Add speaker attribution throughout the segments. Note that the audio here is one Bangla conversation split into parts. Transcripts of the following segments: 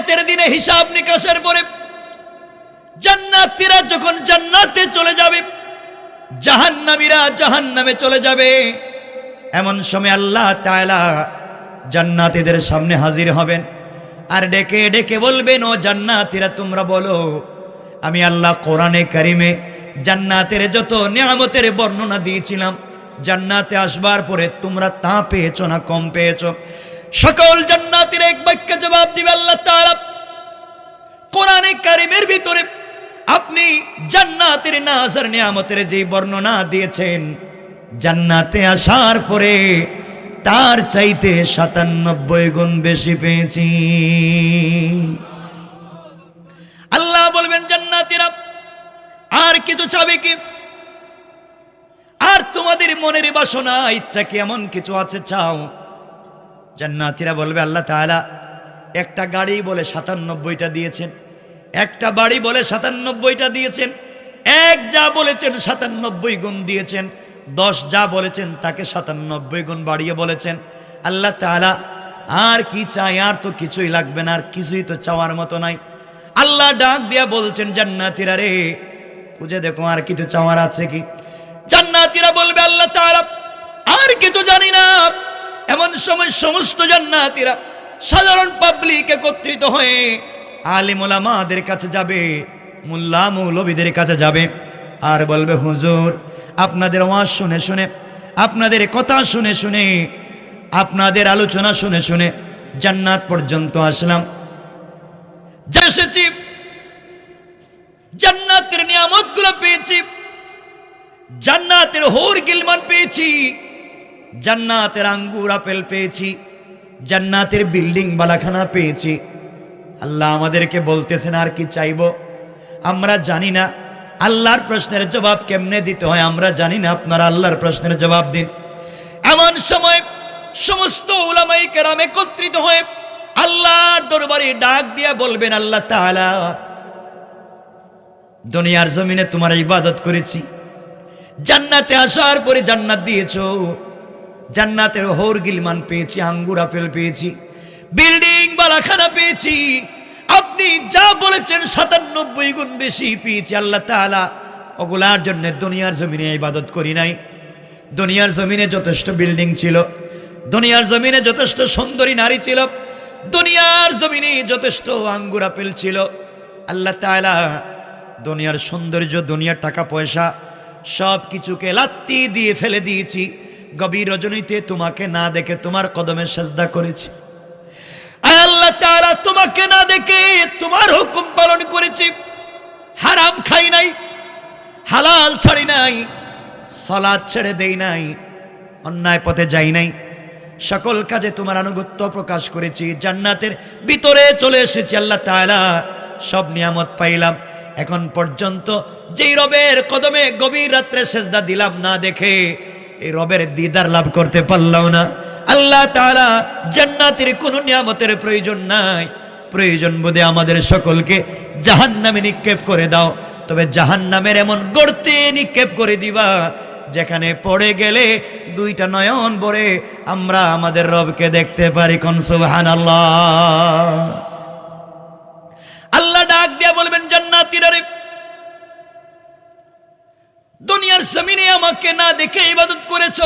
Speaker 1: কেয়ামতের দিনে হিসাব নিকাশের পরে জান্নাতীরা যখন জান্নাতে চলে যাবে, জাহান্নামীরা জাহান্নামে চলে যাবে। এমন সময় আল্লাহ তাআলা জান্নাতীদের সামনে হাজির হবেন আর ডেকে ডেকে বলবেন, ও জান্নাতীরা, তোমরা বলো, আমি আল্লাহ কোরআনে কারিমে জান্নাতের যত নিয়ামতের বর্ণনা দিয়েছিলাম, জান্নাতে আসবার পরে তোমরা তা পেয়েছ না কম পেয়েছ? সকল জান্নাতের এক বাক্যে জবাব দিবে আল্লাহ তাআলা, কোরআনে কারিমের ভিতরে আপনি জান্নাতের নাজার নিয়ামতের যে বর্ণনা দিয়েছেন, জান্নাতে আসার পরে তার চাইতে সাতানব্বই গুণ বেশি পেয়েছি। আল্লাহ বলবেন, জান্নাতিরা, আর কিছু চাবে কি? আর তোমাদের মনের বাসনা, ইচ্ছা কি এমন কিছু আছে? চাও। জান্নাতিরা বলবে, আল্লাহ তাআলা একটা গাড়ি বলে সাতানব্বইটা দিয়েছেন, একটা বাড়ি বলে সাতানব্বইটা দিয়েছেন, এক যা বলেছেন সাতানব্বই গুণ দিয়েছেন, দশ যা বলেছেন তাকে সাতানব্বই গুণ বাড়িয়ে বলেছেন। আল্লাহ তাআলা আর কি চাই আর তো কিছুই লাগবে না, আর কিছুই তো চাওয়ার মতো নাই। আল্লাহ ডাক দিয়া বলছেন, জান্নাতিরা রে, খুঁজে দেখো আর কিছু চাওয়ার আছে কি? জান্নাতিরা বলবে, আল্লাহ তাআলা আর কিছু জানি না। এমন সময় সমস্ত জান্নাতিরা সাধারণ পাবলিক একত্রিত হয়ে আলিমুলামাদের কাছে যাবে, মুল্লা মৌলবীদের কাছে যাবে আর বলবে, হুজুর, আপনাদের ওয়াজ শুনে শুনে, আপনাদের কথা শুনে শুনে, আপনাদের আলোচনা শুনে শুনে জান্নাত পর্যন্ত আসলাম। যা এসেছি, জান্নাতের পেয়েছি, জান্নাতের হোর গিলমান পেয়েছি। জান্নাতের আঙ্গুর আপেল পেয়েছি, জান্নাতের বিল্ডিং বালাখানা পেয়েছি। আল্লাহ আমাদেরকে বলতেছেন, আর কি চাইব? আমরা জানি না, আল্লাহর প্রশ্নের জবাব কেমনে দিতে হয়, আমরা জানি না, আপনারা আল্লাহর প্রশ্নের জবাব দিন। এমন সময় সমস্ত উলামাই কেরাম একত্রিত হয়ে আল্লাহর দরবারে ডাক দিয়া বলবেন, আল্লাহ তাআলা, দুনিয়ার জমিনে তোমার ইবাদত করেছি, জান্নাতে আসার পরে জান্নাত দিয়েছ জান্নাতের হোর গিলমান পেয়েছি, আঙ্গুর আপেল পেয়েছি, বিল্ডিং বালাখানা পেয়েছি। আপনি যা বলেছেন সাতানব্বই গুণ বেশি পেয়েছি আল্লাহ তাআলা। ওগুলার জন্য দুনিয়ার জমিনে ইবাদত করি নাই। দুনিয়ার জমিনে যথেষ্ট বিল্ডিং ছিল, দুনিয়ার জমিনে যথেষ্ট সুন্দরী নারী ছিল, দুনিয়ার জমিনে যথেষ্ট আঙ্গুর আপেল ছিল। আল্লাহ তাআলা দুনিয়ার সৌন্দর্য, দুনিয়ার টাকা পয়সা সব কিছুকে লাত্তি দিয়ে ফেলে দিয়েছি। গভীর রজনীতে তোমাকে না দেখে তোমার কদমে সাজদা করেছি। আল্লাহ তাআলা, তোমাকে না দেখে তোমার হুকুম পালন করেছি। হারাম খাই নাই, হালাল ছাড়ি নাই, সলাদ ছেড়ে দেই নাই, অন্যায় পথে যাই নাই। সকল কাজে তোমার আনুগত্য প্রকাশ করেছি, জান্নাতের ভিতরে চলে এসেছি আল্লাহ তাআলা, সব নিয়ামত পাইলাম। এখন পর্যন্ত যেই রবের কদমে গভীর রাত্রে সেজদা দিলাম না দেখে এই রবের দিদার লাভ করতে পারলাম না। আল্লাহ তাআলা জান্নাতের কোনো নিয়ামতের প্রয়োজন নাই। প্রয়োজন বোধে আমাদের সকলকে জাহান্নামে নিক্ষেপ করে দাও। তবে জাহান্নামের এমন গড়তে নিক্ষেপ করে দিবা, যেখানে পড়ে গেলে দুইটা নয়ন ভরে আমরা আমাদের রবকে দেখতে পারি কোন সুবহানাল্লাহ। আল্লাহ ডাক দিয়া বলবেন জান্নাতীরা রে দুনিয়ার জমিনে আমাকে না দেখে ইবাদত করেছ।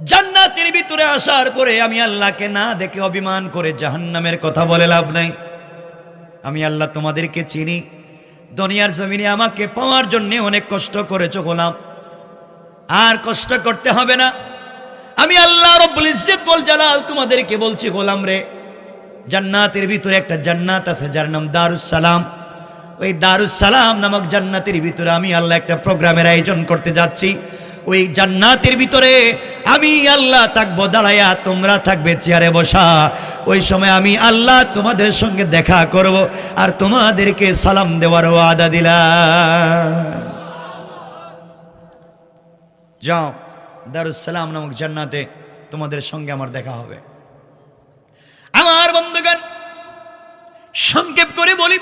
Speaker 1: জান্নাতের ভিতরে আসার পরে আমি আল্লাহকে না দেখে অভিমান করে জাহান্নামের কথা বলে লাভ নাই। আমি আল্লাহ তোমাদেরকে চিনি। দুনিয়ার জমিনে আমাকে পাওয়ার জন্য অনেক কষ্ট করেছ গোলাম। আর কষ্ট করতে হবে না। আমি আল্লাহ রব্বুল ইজ্জত বল জালাল তোমাদেরকে বলছি গোলাম রে, জান্নাতের ভিতরে একটা জান্নাত আছে যার নাম দারুস সালাম। ওই দারুস সালাম নামক জান্নাতের ভিতরে আমি আল্লাহ একটা প্রোগ্রামের আয়োজন করতে যাচ্ছি। ওই জান্নাতের ভিতরে আমি আল্লাহ থাকব, দাঁড়াইয়া তোমরা থাকবে চেয়ারে বসা। ওই সময় আমি আল্লাহ তোমাদের সঙ্গে দেখা করব আর তোমাদেরকে সালাম দেওয়ার ওয়াদা দিলাম। যাও, দারুস সালাম নামক জান্নাতে তোমাদের সঙ্গে আমার দেখা হবে। আমার বন্ধুগণ, সংক্ষেপ করে বলি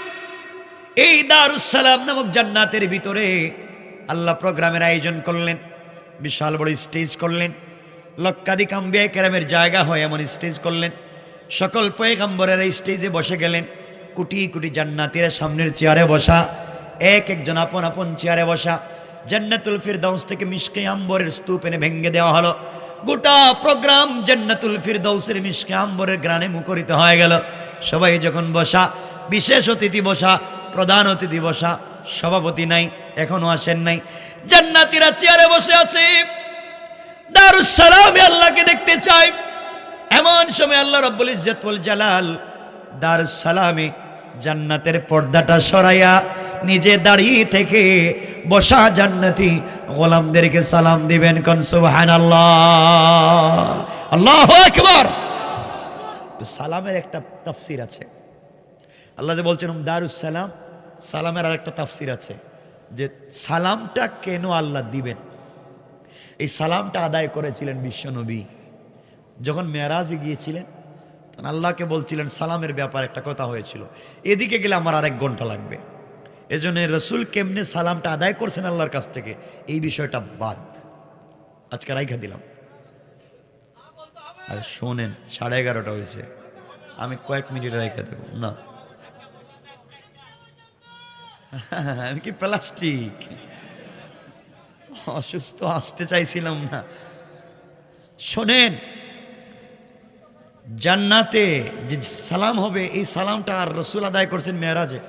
Speaker 1: এই দারুসালাম নামক জান্নাতের ভিতরে আল্লাহ প্রোগ্রামের আয়োজন করলেন, বিশাল বড় স্টেজ করলেন, লক্ষাধিক আম্বিয়া কেরামের জায়গা হয় এমন স্টেজ করলেন, সকল পয়গাম্বরের এই স্টেজে বসে গেলেন, কুটি কুটি জান্নাতীরা সামনের চেয়ারে বসা, এক একজন আপন আপন চেয়ারে বসা, জান্নাতুল ফিরদাউস থেকে মিশকে আম্বরের স্তূপ এনে ভেঙ্গে দেওয়া হলো, গোটা প্রোগ্রাম জান্নাতুল ফিরদাউসের মিশকে আম্বরের গ্রানে মুখরিত হয়ে গেল, সবাই যখন বসা, বিশেষ অতিথি বসা প্রধান অতিথি বসা সভাপতি নাই, এখনও আসেন নাই। জান্নাতীরা চেয়ারে বসে আছে। দারুস সালামে আল্লাহকে দেখতে চাই। এমন সময় আল্লাহ রব্বুল ইজ্জতুল জালাল দারুস সালামে জান্নাতের পর্দাটা সরাইয়া নিজে দাঁড়িয়ে থেকে বসা জান্নাতি গোলামদেরকে সালাম দিবেন কোন সুবহানাল্লাহ। আল্লাহু আকবার। সালামের একটা তাফসির আছে। আল্লাহ যে বলছেন দারুস সালাম সালামের আর একটা তাফসির আছে যে সালামটা কেন আল্লাহ দিবেন? এই সালামটা আদায় করেছিলেন বিশ্বনবী যখন মেয়ারাজে গিয়েছিলেন, তখন আল্লাহকে বলছিলেন, সালামের ব্যাপার একটা কথা হয়েছিল। এদিকে গেলে আমার আরেক ঘণ্টা লাগবে। এজন্য রসুল কেমনে সালামটা আদায় করছেন আল্লাহর কাছ থেকে, এই বিষয়টা বাদ। আজকে রাইখা দিলাম। আর শোনেন, সাড়ে এগারোটা হয়েছে। আমি কয়েক মিনিট রেখে দেবো। না। আমি কি প্লাস্টিক? অসুস্থ, আসতে চাইছিলাম না। শোনেন, জান্নাতে যে সালাম হবে, এই সালামটা আর রসুল আদায় করছেন মেয়েরাজে।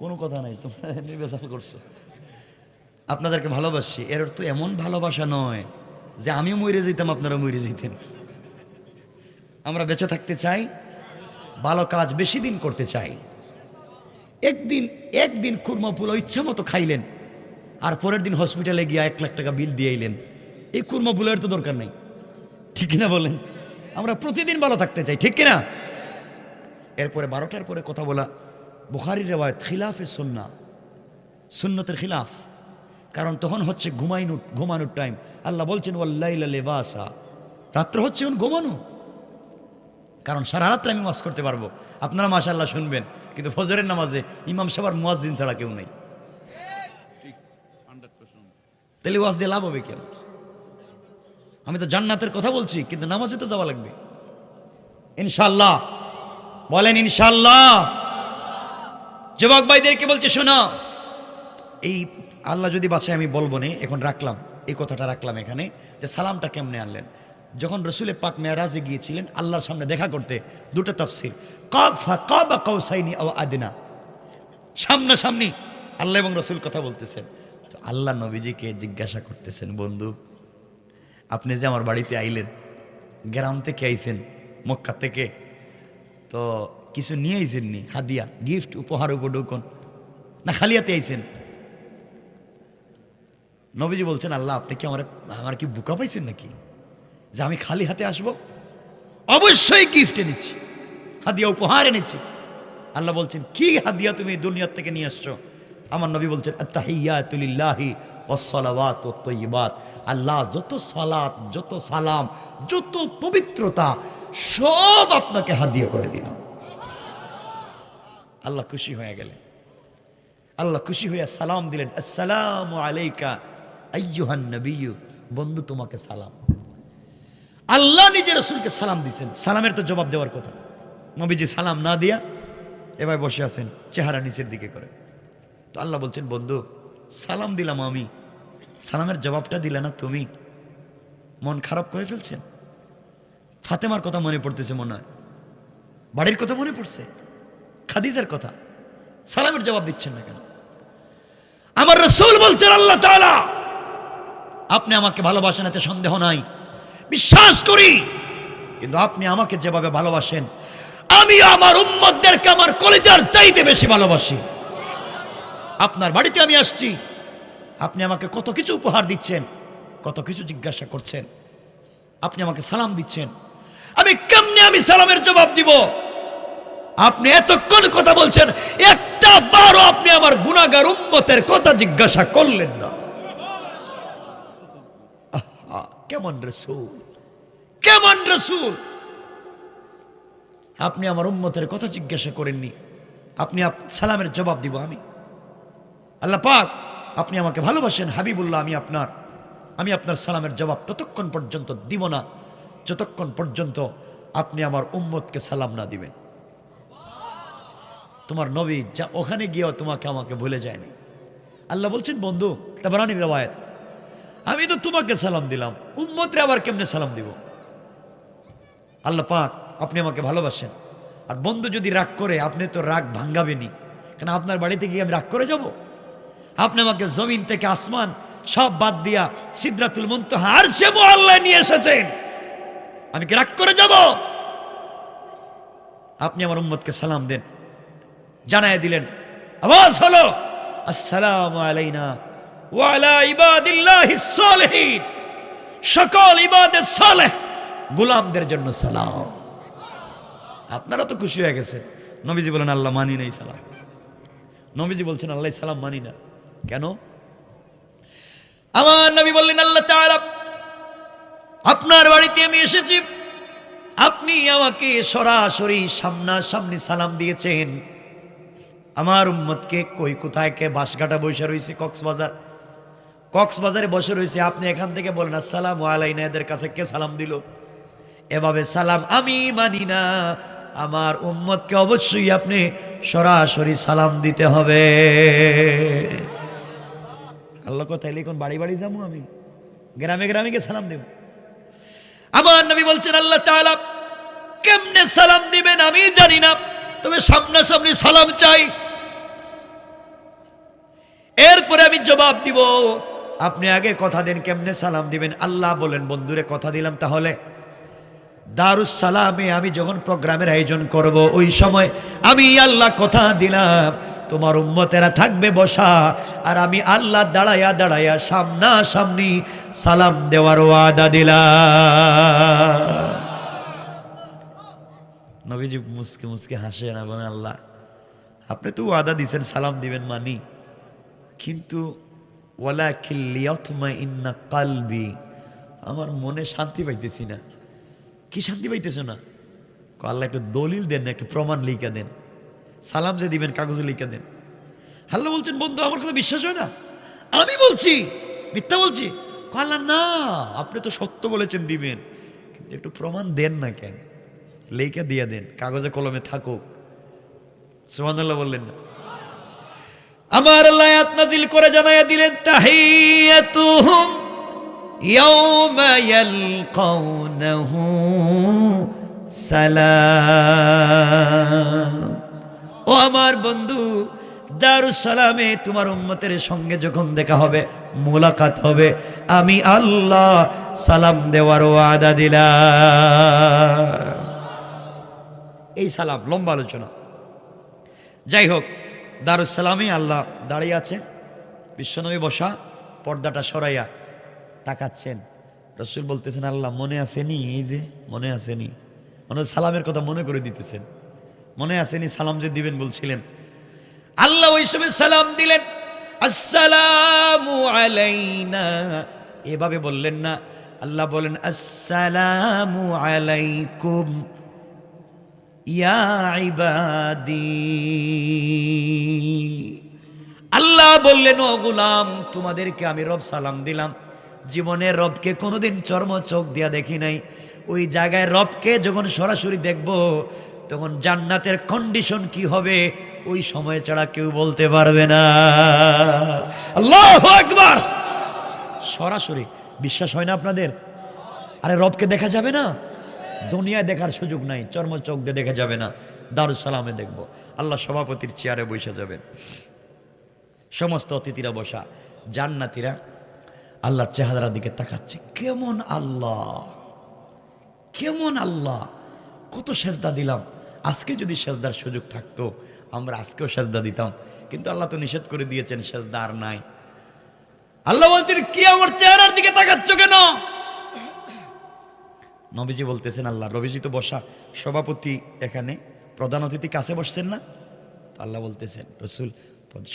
Speaker 1: কোনো কথা নাই, তোমরা নির্বাচন করছ। আপনাদেরকে ভালোবাসি, এর তো এমন ভালোবাসা নয় যে আমিও মরে যেতাম আপনারা মরে যেতেন। আমরা বেঁচে থাকতে চাই, ভালো কাজ বেশি দিন করতে চাই। একদিন একদিন কুরমা পুলো ইচ্ছা মতো খাইলেন। আর পরের দিন হসপিটালে গিয়ে এক লাখ টাকা বিল দিয়ে এলেন এই কুরমা পুলের তো দরকার নেই। ঠিক কিনা বলেন? আমরা প্রতিদিন ভালো থাকতে চাই, ঠিক কিনা? এরপরে বারোটার পরে কথা বলা। বুখারির রেওয়ায়ত, খিলাফে সন্না। সুন্নতের খিলাফ। কারণ তখন হচ্ছে ঘুমাইনুর ঘুমানোর টাইম আল্লাহ বলছেন ওয়াল্লাইলা লেবাসা। রাত্র হচ্ছে এখন ঘুমানো। কারণ সারা রাত্রে আমি ওয়াজ করতে পারব। আপনারা মাশাল্লাহ শুনবেন, কিন্তু ফজরের নামাজে ইমাম সাবার মুয়াজ্জিন ছাড়া কেউ নেই। তাহলে ওয়াজ দিয়ে লাভ হবে কেন? আমি তো জান্নাতের কথা বলছি, কিন্তু নামাজে তো যাওয়া লাগবে। ইনশাল্লাহ বলেন ইনশাল্লাহ যুবক ভাইদেরকে বলছে, শোনো। এই আল্লাহ যদি বাঁচায় আমি বলব না, এখন রাখলাম। এই কথাটা রাখলাম এখানে, যে সালামটা কেমনে আনলেন? যখন রসুলে পাক মেয়ারাজে গিয়েছিলেন, আল্লাহর সামনে দেখা করতে, দুটো তফসির কব কবা কৌসাইনি আদিনা। সামনাসামনি আল্লাহ এবং রসুল কথা বলতেছেন। তো আল্লাহ নবীজিকে জিজ্ঞাসা করতেছেন, বন্ধু, আপনি যে আমার বাড়িতে আইলেন, গ্রাম থেকে আইছেন, মক্কা থেকে, তো কিছু নিয়ে আইছেন নি হাদিয়া, গিফট, উপহার, উপঢৌকন, না খালিয়াতে আইছেন? নবীজি বলছেন, আল্লাহ, আপনি কি আমার আমার কি বুকা পাইছেন নাকি? যে আমি খালি হাতে আসব? অবশ্যই গিফট এনেছি। হাদিয়া উপহার এনেছি। আল্লাহ বলছেন, কি হাদিয়া তুমি দুনিয়ার থেকে নিয়ে আসছো? আমার নবী বলছেন আল্লাহ যত সালাত, যত সালাম, যত পবিত্রতা, সব আপনাকে হাদিয়া করে দিলাম আল্লাহ খুশি হয়ে গেলেন। আল্লাহ খুশি হইয়া সালাম দিলেন, আসসালামু আলাইকা আইয়ুহান নবিয়্যু। বন্ধু, তোমাকে সালাম। আল্লাহ নিজে রসুলকে সালাম দিচ্ছেন সালামের তো জবাব দেওয়ার কথা। নবীজি সালাম না দিয়া এবার বসে আছেন, চেহারা নিচের দিকে করে। তো আল্লাহ বলছেন, বন্ধু, সালাম দিলাম আমি। সালামের জবাবটা দিলে না তুমি মন খারাপ করে ফেলছেন? ফাতেমার কথা মনে পড়তেছে মনে হয়। বাড়ির কথা মনে পড়ছে। খাদিজার কথা। সালামের জবাব দিচ্ছেন না কেন? আমার রসুল বলছেন, আল্লাহ আপনি আমাকে ভালোবাসেন, এতে সন্দেহ নাই। বিশ্বাস করি। কিন্তু আপনি আমাকে যেভাবে ভালোবাসেন আমি আমার উম্মতদেরকে আমার কলেজার চাইতে বেশি ভালোবাসি। আপনার বাড়িতে আমি আসছি। আপনি আমাকে কত কিছু উপহার দিচ্ছেন কত কিছু জিজ্ঞাসা করছেন। আপনি আমাকে সালাম দিচ্ছেন। আমি কেমনে আমি সালামের জবাব দিব? আপনি এতক্ষণ কথা বলছেন একটা বারও আপনি আমার গুনাগার উম্মতের কথা জিজ্ঞাসা করলেন না। কেমন রসুল? কেমন রসুল? আপনি আমার উম্মতের কথা জিজ্ঞাসা করেননি। আপনি সালামের জবাব দিব আমি। আল্লাহ পাক, আপনি আমাকে ভালোবাসেন, হাবিবুল্লাহ, আমি আপনার আমি আপনার সালামের জবাব ততক্ষণ পর্যন্ত দিব না। যতক্ষণ পর্যন্ত আপনি আমার উম্মতকে সালাম না দিবেন। তোমার নবী যা ওখানে গিয়েও তোমাকে আমাকে ভুলে যায়নি। আল্লাহ বলছেন, বন্ধু, তাবারানির রবায়ত আমি তো তোমাকে সালাম দিলাম। উম্মতরে আবার কেমনে সালাম দিব? আল্লাহ পাক, আপনি আমাকে ভালোবাসেন। আর বন্ধু যদি রাগ করে, আপনি তো রাগ ভাঙ্গাবেনি কেন, আপনার বাড়িতে গিয়ে আমি রাগ করে যাব? আপনি আমাকে জমিন থেকে আসমান সব বাদ দিয়া সিদ্ধাতুল মুনতাহা আর সে আল্লাহ নিয়ে এসেছেন। আমি কি রাগ করে যাব? আপনি আমার উম্মতকে সালাম দেন। জানায় দিলেন, আওয়াজ হলো, আসসালামু আলাইনা। ওয়া আলা ইবাদিল্লাহিস সকল ইবাদের সালেহ, গোলামদের জন্য সালাম। আপনারা তো খুশি হয়ে গেছেন। নবীজি বলেন, আল্লাহ মানি নাই সালাম। নবীজি বলছেন, আল্লাহ সালাম মানি না। কেন? আমার নবী বললেন, আল্লাহ আপনার বাড়িতে আমি এসেছি। আপনি আমাকে সরাসরি সামনাসামনি সালাম দিয়েছেন। আমার উম্মতকে কই, কোথায় কে বাসঘাটা বসে রয়েছে কক্সবাজার? কক্সবাজারে বসে রয়েছে। আপনি এখান থেকে বলেন, আসসালাম আলাইনা। এদের কাছে কে সালাম দিল? এভাবে সালাম আমি মানি না। আমার উম্মতকে অবশ্যই আপনি সরাসরি সালাম দিতে হবে। আল্লাহ কোথায়? লিখুন বাড়ি বাড়ি যাব আমি? গ্রামে গ্রামে গিয়ে সালাম দেব। আমার নবী বলছেন, আল্লাহ তাআলা কেমনে সালাম দিবেন আমি জানি না, তবে সামনাসামনি সালাম চাই। এরপরে আমি জবাব দিব আপনি আগে কথা দেন, কেমনে সালাম দিবেন? আল্লাহ বলেন, বন্ধুরে, কথা দিলাম তাহলে। দারুস সালামে আমি যখন প্রোগ্রামের আয়োজন করব, ওই সময় আমি আল্লাহ কথা দিলাম, তোমার উম্মতেরা থাকবে বসা। আর আমি আল্লাহ দাঁড়াইয়া দাঁড়াইয়া সামনা সামনি সালাম দেওয়ার ওয়াদা দিলাম। নবীজি মুসকে মুসকে হাসে না বলেন, আল্লাহ, আপনি তো ওয়াদা দিছেন, সালাম দিবেন মানি। কিন্তু ওয়ালা খিল্লিয়তমা ইন্না কালবি। আমার মনে শান্তি পাইতেছি না। কি শান্তি পাইতেছ না? আল্লাহ একটু দলিল দেন না একটু প্রমাণ লিখে দেন। সালাম যে দিবেন, কাগজে লিখা দেন। আল্লাহ বলছেন, বন্ধু, আমার কথা বিশ্বাস হয় না? আমি বলছি, মিথ্যা বলছি। আল্লাহ, না, আপনি তো সত্য বলেছেন দিবেন। কিন্তু একটু প্রমাণ দেন না কেন? লিখে দিয়ে দেন, কাগজে কলমে থাকুক। সুবহানাল্লাহ বললেন না। আমার আয়াত নাজিল করে জানাইয়া দিলেন, তাহিয়াতুহুম সালাম। ও আমার বন্ধু দারুস সালামে তোমার উম্মতের সঙ্গে যখন দেখা হবে, মোলাকাত হবে, আমি আল্লাহ সালাম দেওয়ার ওয়াদা দিলাম। এই সালাম লম্বা আলোচনা। যাই হোক দারুসালামে আল্লাহ দাঁড়িয়ে আছেন। বিশ্বনবী বসা, পর্দাটা সরাইয়া তাকাচ্ছেন। রসুল বলতেছেন, আল্লাহ, মনে আসেনি? এই যে, মনে আসেনি। মনে সালামের কথা মনে করে দিতেছেন। মনে আসেনি, সালাম যে দিবেন বলছিলেন। আল্লাহ ওই সময় সালাম দিলেন, আসসালামু এভাবে বললেন না। আল্লাহ বলেন, আসসালামু আলাইকুম। আল্লাহ বললেন, ও গুলাম, তোমাদেরকে আমি রব সালাম দিলাম। জীবনে রবকে কোনোদিন চর্ম চোখ দিয়া দেখি নাই। ওই জায়গায় রবকে যখন সরাসরি দেখব, তখন জান্নাতের কন্ডিশন কি হবে, ওই সময় ছাড়া কেউ বলতে পারবে না। আল্লাহ একবার সরাসরি, বিশ্বাস হয় না আপনাদের? আরে রবকে দেখা যাবে না? দুনিয়ায় দেখার সুযোগ নাই, চর্ম দিয়ে দেখা যাবে না দারুস সালামে দেখব। আল্লাহ সভাপতির চেয়ারে বসে যাবেন। সমস্ত অতিথিরা বসা, জান্নাতিরা আল্লাহর চেহারার দিকে তাকাচ্ছে। কেমন আল্লাহ কেমন আল্লাহ, কত সেজদা দিলাম। আজকে যদি সেজদার সুযোগ থাকতো, আমরা আজকেও সেজদা দিতাম। কিন্তু আল্লাহ তো নিষেধ করে দিয়েছেন, সেজদা আর নাই। আল্লাহ বলছেন, কি আমার চেহারার দিকে তাকাচ্ছ কেন? নবীজি বলতেছেন, আল্লাহ, রবিজি তো বসা সভাপতি এখানে, প্রধান অতিথি কাছে বসছেন না? তো আল্লাহ বলতেছেন, রসুল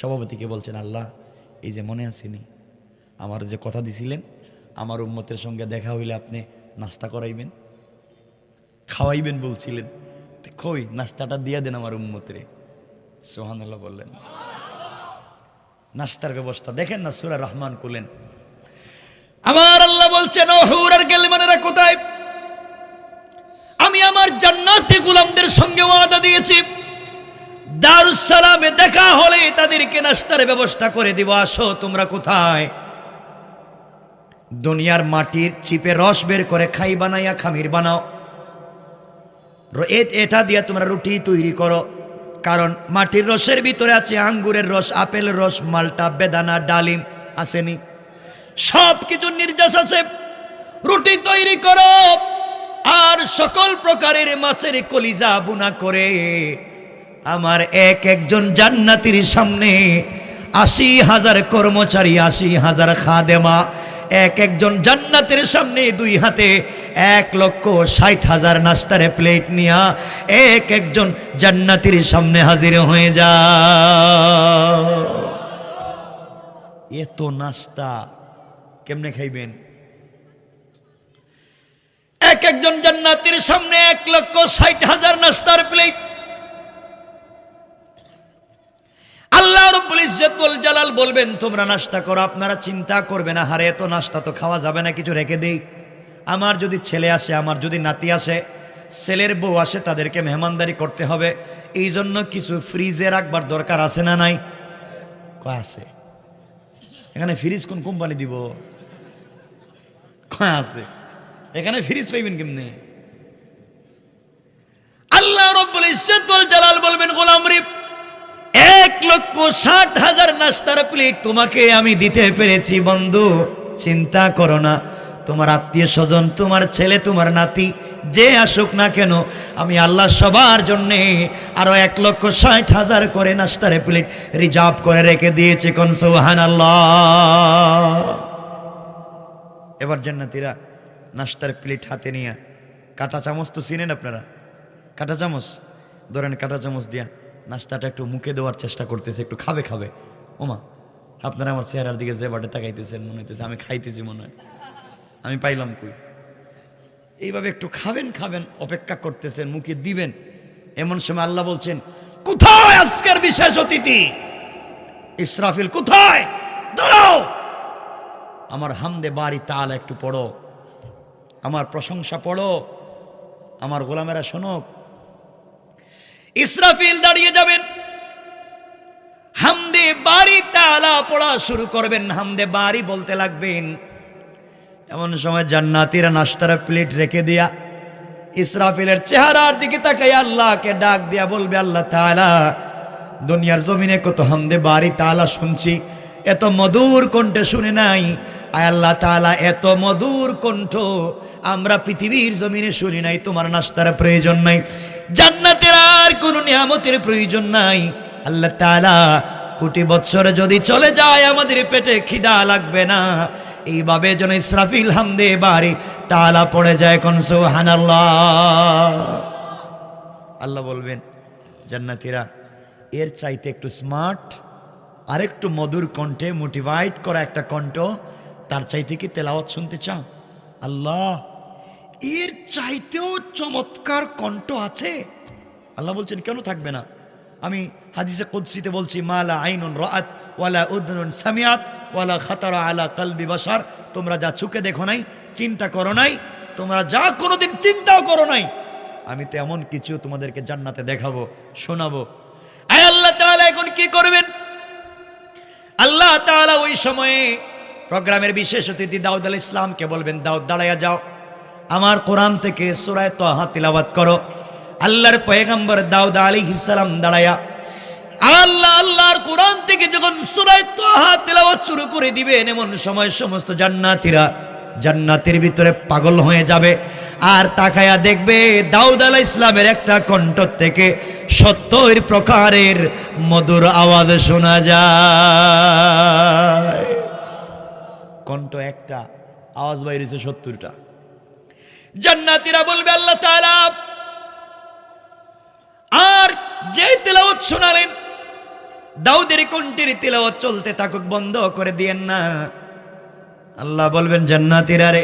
Speaker 1: সভাপতিকে বলছেন, আল্লাহ, এই যে মনে আসেনি আমার যে কথা দিছিলেন, আমার উম্মতের সঙ্গে দেখা হইলে আপনি নাস্তা করাইবেন, খাওয়াইবেন বলছিলেন। কই, নাস্তাটা দিয়ে দেন আমার উম্মতরে। সোহানুল্লাহ বললেন। নাস্তার ব্যবস্থা, দেখেন না সুরা রহমান কুলেন আমার আল্লাহ বলছেন, ও হুর আর গেলমানেরা কোথায়? জান্নাতি গোলামদের সঙ্গে ওয়াদা দিয়েছি। দারুসালামে দেখা হলে তাদেরকে নাস্তার ব্যবস্থা করে দিব। আসো, তোমরা কোথায়? দুনিয়ার মাটির চিপে রস বের করে খাই বানাইয়া খামির বানাও। এটা দিয়ে তোমরা রুটি তৈরি করো। কারণ মাটির রসের ভিতরে আছে আঙ্গুরের রস, আপেল রস, মালটা, বেদানা, ডালিম আসেনি। সব কিছু নির্যাস আছে। রুটি তৈরি করো। আর সকল প্রকারের মাছের কলিজা বুনা করে আমার এক একজন জান্নাতির সামনে আশি হাজার কর্মচারী, আশি হাজার খাদেমা, এক একজন জান্নাতের সামনে দুই হাতে এক লক্ষ ষাট হাজার নাস্তারে প্লেট নিয়া এক একজন জান্নাতির সামনে হাজির হয়ে যা। এত নাস্তা কেমনে খাইবেন? এক একজন জান্নাতির সামনে এক লক্ষ ষাট হাজার নাস্তার প্লেট আল্লাহ রব্বুল ইজ্জতুল জালাল বলবেন, তোমরা নাস্তা করো, আপনারা চিন্তা করবে না, হারে, এত নাস্তা তো খাওয়া যাবে না, কিছু রেখে দেই। আমার যদি ছেলে আসে, আমার যদি নাতি আসে, ছেলের বউ আসে, তাদেরকে মেহমানদারি করতে হবে। এই জন্য কিছু ফ্রিজে রাখবার দরকার আছে না নাই? কয় আছে। এখানে ফ্রিজ কোন কোম্পানি দিব? কয় আছে? এখানে ফ্রিজ পাইবেন কেমনে? আল্লাহ রব্বুল জালাল বলবেন, গোলাম রে এক লক্ষ ষাট হাজার নাস্তার প্লেট তোমাকে আমি দিতে পেরেছি, বন্ধু। চিন্তা করো না, তোমার আত্মীয় স্বজন, তোমার ছেলে, তোমার নাতি, যে আসুক না কেন, আমি আল্লাহ সবার জন্যে আরও এক লক্ষ ষাট হাজার করে নাস্তার প্লেট রিজার্ভ করে রেখে দিয়েছে, কোন সৌহান আল্লাহ এবার জান্নাতিরা নাস্তার প্লেট হাতে নিয়ে। কাটা চামচ তো চিনেন আপনারা? কাটা চামচ? ধরেন কাটা চামচ দিয়া নাস্তাটা একটু মুখে দেওয়ার চেষ্টা করতেছে, একটু খাবে খাবে। ওমা, আপনারা আমার চেহারার দিকে যে বাটে তাকাইতেছেন, মনে হইতেছে আমি খাইতেছি মনে হয়। আমি পাইলাম কই? এইভাবে একটু খাবেন খাবেন অপেক্ষা করতেছেন, মুখে দিবেন। এমন সময় আল্লাহ বলছেন, কোথায় আজকের বিশেষ অতিথি? ইসরাফিল, কোথায়? দাঁড়াও! আমার হামদে বাড়ি তাল একটু পড়ো। আমার প্রশংসা পড়ো, আমার গোলামেরা শোনক। ইসরাফিল দাঁড়িয়ে যাবেন। হামদে বাড়ি তালা পড়া শুরু করবেন। হামদে বাড়ি বলতে লাগবেন, এমন সময় জান্নাতিরা নাস্তার প্লেট রেখে দিয়া ইসরাফিলের চেহারার দিকে তাকাই আল্লাহকে ডাক দিয়া বলবে, আল্লাহ তাআলা, দুনিয়ার জমিনে কত হামদে বাড়ি তালা শুনছি, এত মধুর কণ্ঠে শুনে নাই আল্লাহ তাআলা, এত মধুর কণ্ঠ আমরা পৃথিবীর জমিনে শুনি নাই, তোমার নাস্তার প্রয়োজন নাই। জান্নাতের আর কোনো নিয়ামতের প্রয়োজন নাই। আল্লাহ তালা কোটি বৎসর যদি চলে যায়, আমাদের পেটে খিদা লাগবে না। এইভাবে যেন ইসরাফিল হামদে বাড়ি, তালা পড়ে যায় কোন সোহান আল্লাহ বলবেন, জান্নাতীরা, এর চাইতে একটু স্মার্ট আরেকটু মধুর কণ্ঠে মোটিভাইট করা একটা কণ্ঠ। তার চাইতে কি তেলাওয়াত শুনতে চাও? আল্লাহ, এর চাইতেও চমৎকার কণ্ঠ আছে। আল্লাহ বলছেন, কেন থাকবে না? আমি হাদিসে কুদসিতে বলছি মালা আইনুন রাত ওয়ালা উদনুন সামিয়াত ওয়ালা খাতারা আলা কালবি বাসার তোমরা যা চুকে দেখো নাই, চিন্তা করো নাই, তোমরা যা কোনোদিন চিন্তাও করো নাই, আমি তো এমন কিছু তোমাদেরকে জান্নাতে দেখাবো, শোনাবো। আয় আল্লাহ তাআলা, এখন কি করবেন? আল্লাহ তাআলা ওই সময়ে প্রোগ্রামের বিশেষ অতিথি দাউদ আল ইসলামকে বলবেন, দাউদ দাঁড়াইয়া যাও। আমার কোরআন থেকে সুরায় তহা তিলাবাত করো। আল্লাহর পয়গম্বর দাউদ আলী সালাম দাঁড়াইয়া আল্লাহ, আল্লাহর কোরআন থেকে যখন সুরায় তহা তিলাবাত শুরু করে দিবেন, এমন সময় সমস্ত জান্নাতীরা জান্নাতের ভিতরে পাগল হয়ে যাবে আর তাকায়া দেখবে দাউদ আলাহ ইসলামের একটা কণ্ঠ থেকে সত্তর প্রকারের মধুর আওয়াজ শোনা যায়। কণ্ঠ একটা, আওয়াজ বাইরেছে সত্তরটা। জান্নাতীরা বলবে, আল্লাহ আর যে তেলাওয়াত শোনালেন, দাউদের কণ্ঠের তেলাওয়াত চলতে থাকুক, বন্ধ করে দিয়েন না। আল্লাহ বলবেন, জান্নাতীরা রে,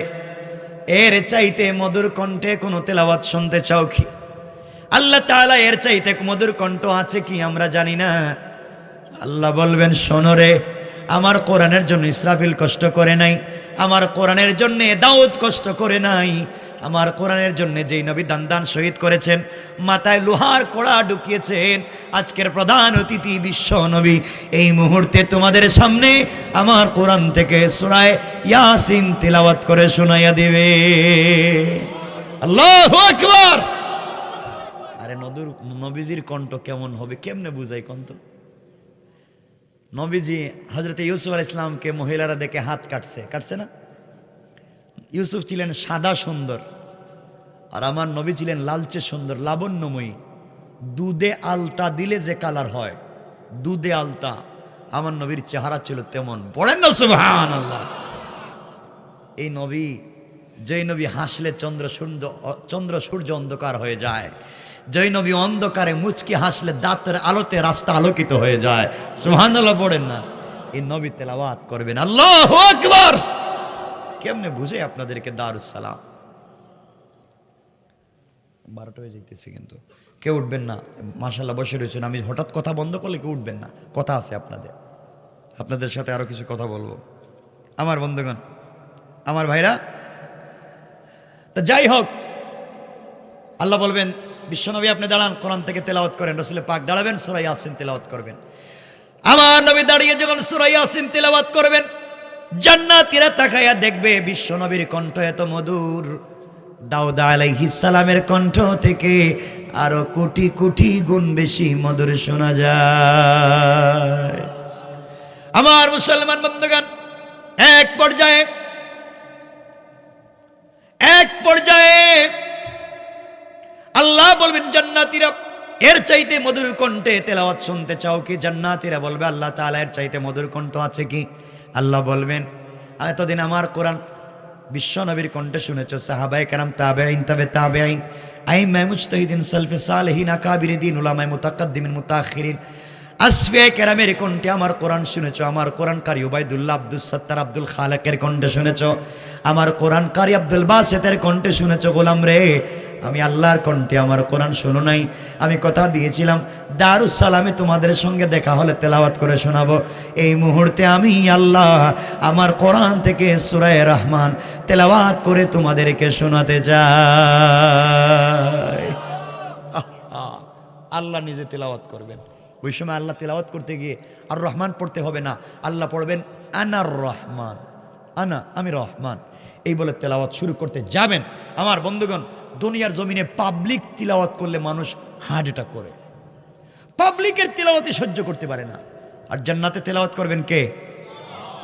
Speaker 1: এর চাইতে মধুর কণ্ঠে কোনো তেলাওয়াত শুনতে চাও কি? আল্লাহ তাআলা, এর চাইতে মধুর কণ্ঠ আছে কি আমরা জানি না। আল্লাহ বলবেন, শোনো রে আমার কোরআনের জন্য ইসরাফিল কষ্ট করে নাই, আমার কোরআনের জন্য দাউদ কষ্ট করে নাই, আমার কোরআনের জন্য যেই নবী দান দান শহীদ করেছেন, মাথায় লোহার কড়া ঢুকিয়েছেন, আজকের প্রধান অতিথি বিশ্ব নবী, এই মুহূর্তে তোমাদের সামনে আমার কোরআন থেকে সুরায় ইয়াসিন তিলাওয়াত করে শোনাইয়া দেবে। আল্লাহ আকবার! আরে নদুর, নবীজির কণ্ঠ কেমন হবে, কেমনে বুঝাই কণ্ঠ নবীজি হজরত ইউসুফ আল ইসলামকে মহিলারা দেখে হাত কাটছে। কাটছে না? ইউসুফ ছিলেন সাদা সুন্দর, আর আমার নবী ছিলেন লালচে সুন্দর, লাবণ্যময়ী। দুধে আলতা দিলে যে কালার হয়, দুধে আলতা। আমার নবীর চেহারা ছিল তেমন। পড়েন না সুবহান আল্লাহ এই নবী যেই নবী হাসলে চন্দ্র সূর্য চন্দ্র সূর্য অন্ধকার হয়ে যায়। যেই নবী অন্ধকারে মুচকি হাসলে দাঁতের আলোতে রাস্তা আলোকিত হয়ে যায়। সুবহানাল্লাহ পড়েন না। এই নবী তেলাওয়াত করবেন। আল্লাহ আকবার! কেমনে বুঝে আপনাদেরকে দারুস সালাম বারোটা হয়ে যেতেছে কিন্তু। কেউ উঠবেন না। মাসাল্লাহ বসে রয়েছেন। আমি হঠাৎ কথা বন্ধ করলে কেউ উঠবেন না। কথা আছে আপনাদের। আপনাদের সাথে আরও কিছু কথা বলব। আমার বন্ধুগণ, আমার ভাইরা তা যাই হোক, আল্লাহ বলবেন, বিশ্বনবী আপনি দাঁড়ান, কোরআন থেকে তেলাওয়াত করেন রসুল পাক দাঁড়াবেন সুরাই আসিন তেলাওয়াত করবেন। আমার নবী দাঁড়িয়ে যখন সুরাই আসিন তেলাওয়াত করবেন, জান্নাতীরা তাকাইয়া দেখবে বিশ্বনবীর কণ্ঠ এত মধুর। দাউদা আলাইহিস সালামের কণ্ঠ থেকে আরও কোটি কোটি গুণ বেশি মধুর শোনা যায়। আমার মুসলমান বন্ধুগণ, এক পর্যায়ে এক পর্যায়ে আল্লাহ বলবেন, জান্নাতীরা এর চাইতে মধুর কণ্ঠে তেলাওয়াত শুনতে চাও কি? জান্নাতীরা বলবে, আল্লাহ তাআলা এর চাইতে মধুর কণ্ঠ আছে কি? আল্লাহ বলবেন, এতদিন আমার কোরআন বিশ্ব নবীর কণ্ঠে শুনেছ সাহাবাই কারাম তাবে আইন তবে তাবে আইন আই মুজতাহিদিন, সালফে সালহিন, আকাবির দিন, উলামায় মুতাকাদ্দিমিন, মুতাখিরিন আসফিয়া কেরামের কণ্ঠে আমার কোরআন শুনেছ আমার কোরআন কারি উবাইদুল্লাহ আব্দুল সত্তার আব্দুল খালাকের কণ্ঠে শুনেছ আমার কোরআন কারি আব্দুল বাসেতের কণ্ঠে শুনেছ গোলাম রে। আমি আল্লাহর কণ্ঠে আমার কোরআন শুনো নাই আমি কথা দিয়েছিলাম দারুস সালামে তোমাদের সঙ্গে দেখা হলে তেলাওয়াত করে শোনাবো। এই মুহূর্তে আমি আল্লাহ আমার কোরআন থেকে সুরায় রহমান তেলাওয়াত করে তোমাদেরকে শোনাতে আহা, আল্লাহ নিজে তেলাওয়াত করবেন। ওই সময় আল্লাহ তেলাওয়াত করতে গিয়ে আর রহমান পড়তে হবে না। আল্লাহ পড়বেন আনার রহমান, আনা, আমি রহমান। এই বলে তেলাওয়াত শুরু করতে যাবেন। আমার বন্ধুগণ, দুনিয়ার জমিনে পাবলিক তিলাওয়াত করলে মানুষ হার্ট অ্যাটাক করে। পাবলিকের তেলাওয়াতে সহ্য করতে পারে না। আর জান্নাতে তেলাওয়াত করবেন কে?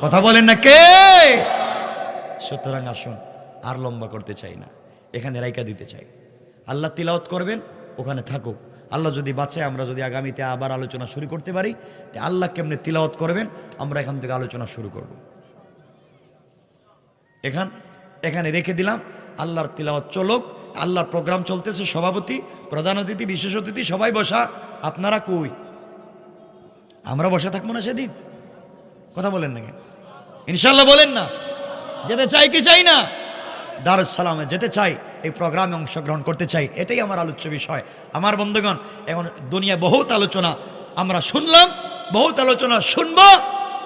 Speaker 1: কথা বলেন না কে? সুতরাং আসুন, আর লম্বা করতে চাই না। এখানে রাইকা দিতে চাই। আল্লাহ তিলাওয়াত করবেন, ওখানে থাকুক। আল্লাহ যদি বাঁচায়, আমরা যদি আগামীতে আবার আলোচনা শুরু করতে পারি আল্লাহ কেমনে তিলাওয়াত করবেন, আমরা এখান থেকে আলোচনা শুরু করব। এখান, এখানে রেখে দিলাম, আল্লাহর তিলাওয়াত চলুক, আল্লাহর প্রোগ্রাম চলতেছে, সভাপতি, প্রধান অতিথি, বিশেষ অতিথি, সবাই বসা, আপনারা কই? আমরা বসে থাকব না সেদিন? কথা বলেন না কেন? ইনশাল্লাহ বলেন না। যেতে চাই কি চাই না? দারুস সালামে যেতে চাই। এই প্রোগ্রামে অংশগ্রহণ করতে চাই, এটাই আমার আলোচ্য বিষয়। আমার বন্ধুগণ, এখন দুনিয়া বহুত আলোচনা আমরা শুনলাম, বহুত আলোচনা শুনব,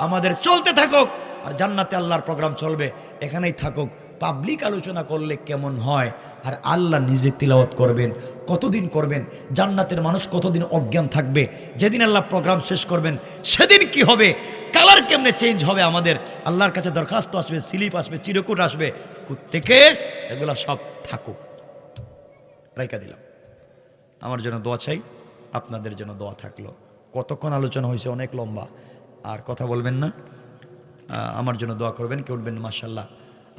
Speaker 1: আমাদের চলতে থাকুক, আর জান্নাতে আল্লাহর প্রোগ্রাম চলবে, এখানেই থাকুক। পাবলিক আলোচনা করলে কেমন হয়? আর আল্লাহ নিজে তিলাওয়াত করবেন, কতদিন করবেন? জান্নাতের মানুষ কতদিন অজ্ঞান থাকবে? যেদিন আল্লাহ প্রোগ্রাম শেষ করবেন, সেদিন কি হবে? কালার কেমনে চেঞ্জ হবে আমাদের? আল্লাহর কাছে দরখাস্ত আসবে স্লিপ আসবে, চিরকুট আসবে। থেকে এগুলো সব থাকুক। রাইকা দিলাম। আমার জন্য দোয়া চাই, আপনাদের জন্য দোয়া থাকল। কতক্ষণ আলোচনা হয়েছে অনেক লম্বা, আর কথা বলবেন না। আমার জন্য দোয়া করবেন, কে উঠবেন মার্শাল্লাহ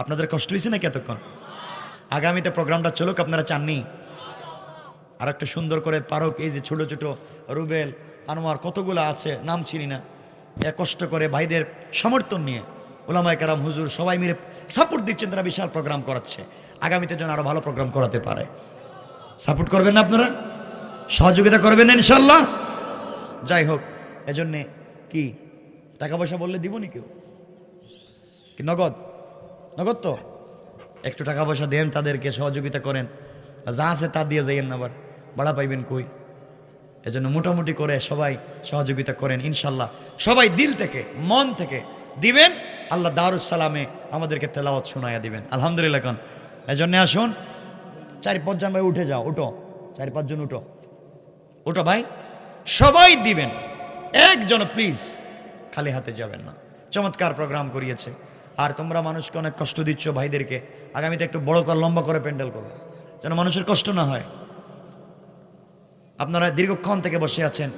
Speaker 1: আপনাদের কষ্ট হয়েছে নাকি এতক্ষণ? আগামীতে প্রোগ্রামটা চলুক, আপনারা চাননি? আর একটা সুন্দর করে পারক, এই যে ছোট ছোট রুবেল, আনোয়ার, কতগুলো আছে, নাম চিনি না। এ কষ্ট করে ভাইদের সমর্থন নিয়ে ওলামায় কারাম হুজুর সবাই মিলে সাপোর্ট দিচ্ছেন, তারা বিশাল প্রোগ্রাম করাচ্ছে। আগামীতে যেন আরও ভালো প্রোগ্রাম করাতে পারে। সাপোর্ট করবেন না আপনারা? সহযোগিতা করবেন ইনশাল্লাহ যাই হোক, এজন্যে কি টাকা পয়সা বললে দিব নি কেউ কি নগদ? নগদ তো? একটু টাকা পয়সা দেন, তাদেরকে সহযোগিতা করেন। যা আছে তা দিয়ে যাইয়েন আবার। ভাড়া পাইবেন কই? এজন্য মোটামুটি করে সবাই সহযোগিতা করেন, ইনশাল্লাহ। সবাই দিল থেকে, মন থেকে দিবেন, আল্লাহ দারুস সালামে আমাদেরকে তেলাওয়াত শোনাইয়া দিবেন। আলহামদুলিল্লাহ খান। এজন্য আসুন চার পাঁচজন ভাই উঠে যাও, উঠো। চার পাঁচজন উঠো। উঠো ভাই। সবাই দিবেন। একজন প্লিজ খালি হাতে যাবেন না। চমৎকার প্রোগ্রাম করিয়েছে। আর তোমরা মানুষকে অনেক কষ্ট দিচ্ছ ভাইদেরকে। আগামীতে একটু বড় কর, লম্বা করে প্যান্ডেল করো যেন মানুষের কষ্ট না হয়। আপনারা দীর্ঘক্ষণ থেকে বসে আছেন।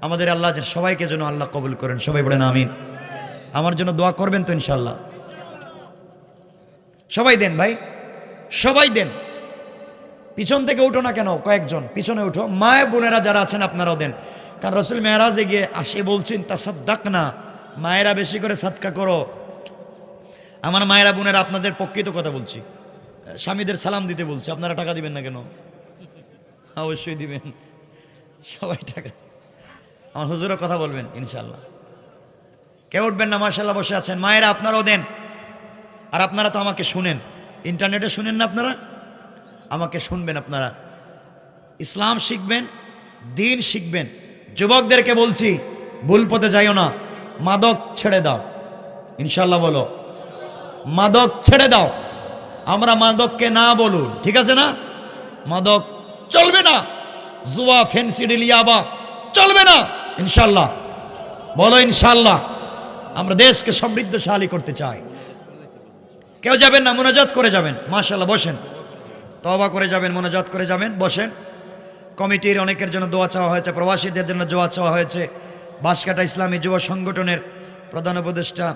Speaker 1: আমাদের আল্লাহ যেন সবাইকে যেন আল্লাহ কবুল করেন। সবাই বলেন আমিন। আমার জন্য দোয়া করবেন তো ইনশাল্লাহ সবাই দেন ভাই। সবাই দেন। পিছন থেকে উঠো না কেন, কয়েকজন। পিছনে উঠো। মায় বোনেরা যারা আছেন, আপনারাও দেন। কারণ রসুল মেহরাজে গিয়ে আসে বলছেন তা সাদ্দাক না মায়েরা বেশি করে সাদকা করো। আমার মায়েরা, বোনেরা আপনাদের প্রকৃত কথা বলছি। স্বামীদের সালাম দিতে বলছি। আপনারা টাকা দিবেন না কেন? অবশ্যই দিবেন। সবাই টাকা। আমার হুজুরও কথা বলবেন ইনশাল্লাহ কেউ উঠবেন না মার্শাল্লাহ বসে আছেন। মায়েরা, আপনারাও দেন। আর আপনারা তো আমাকে শুনেন। ইন্টারনেটে শুনেন না আপনারা? আমাকে শুনবেন আপনারা। ইসলাম শিখবেন, দিন শিখবেন। যুবকদেরকে বলছি, ভুল পথে যাইও না। মাদক ছেড়ে দাও। ইনশাল্লাহ বলো। মাদক ছেড়ে দাও। আমরা মাদককে না বলুন, ঠিক আছে না? মাদক চলবে না। জুয়া, ফেন্সি ডিলিয়াবা চলবে না ইনশাল্লাহ বলো ইনশাল্লাহ আমরা দেশকে সমৃদ্ধশালী করতে চাই। কেউ যাবেন না, মোনাজাত করে যাবেন। মাশাল্লাহ বসেন। তবা করে যাবেন, মোনাজাত করে যাবেন, বসেন। কমিটির অনেকের জন্য দোয়া চাওয়া হয়েছে, প্রবাসীদের জন্য দোয়া চাওয়া হয়েছে। বাঁশকাটা ইসলামী যুব সংগঠনের প্রধান উপদেষ্টা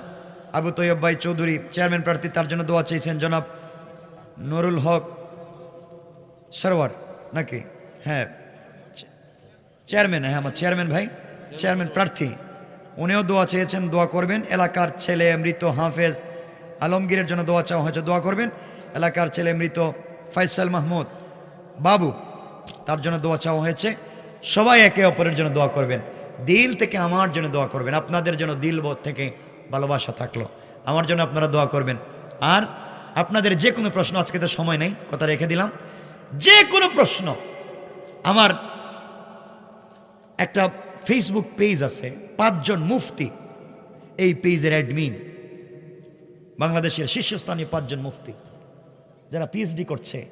Speaker 1: আবু তৈয়ব ভাই চৌধুরী চেয়ারম্যান প্রার্থী, তার জন্য দোয়া চেয়েছেন জনাব নুরুল হক সরওয়ার, নাকি? হ্যাঁ। চেয়ারম্যান হ্যাঁ আমার চেয়ারম্যান ভাই চেয়ারম্যান প্রার্থী। উনিও দোয়া চেয়েছেন, দোয়া করবেন। এলাকার ছেলে মৃত হাফেজ আলমগীরের জন্য দোয়া চাওয়া হয়েছে, দোয়া করবেন। এলাকার ছেলে মৃত ফয়সাল মাহমুদ বাবু, তার জন্য দোয়া চাওয়া হয়েছে। সবাই একে অপরের জন্য দোয়া করবেন। দিল থেকে আমার জন্য দোয়া করবেন। আপনাদের জন্য দিল বোধ থেকে ভালোবাসা থাকল। আমার জন্য আপনারা দোয়া করবেন। আর আপনাদের যে কোনো প্রশ্ন, আজকে তো সময় নেই, কথা রেখে দিলাম। যে কোনো প্রশ্ন, আমার একটা ফেসবুক পেজ আছে, পাঁচজন মুফতি, এই পেজের অ্যাডমিন বাংলাদেশের শীর্ষস্থানীয় পাঁচজন মুফতি, যারা পিএইচডি করছে,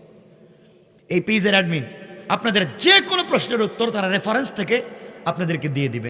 Speaker 1: এই পেজের অ্যাডমিন আপনাদের যে কোনো প্রশ্নের উত্তর তারা রেফারেন্স থেকে আপনাদেরকে দিয়ে দিবে।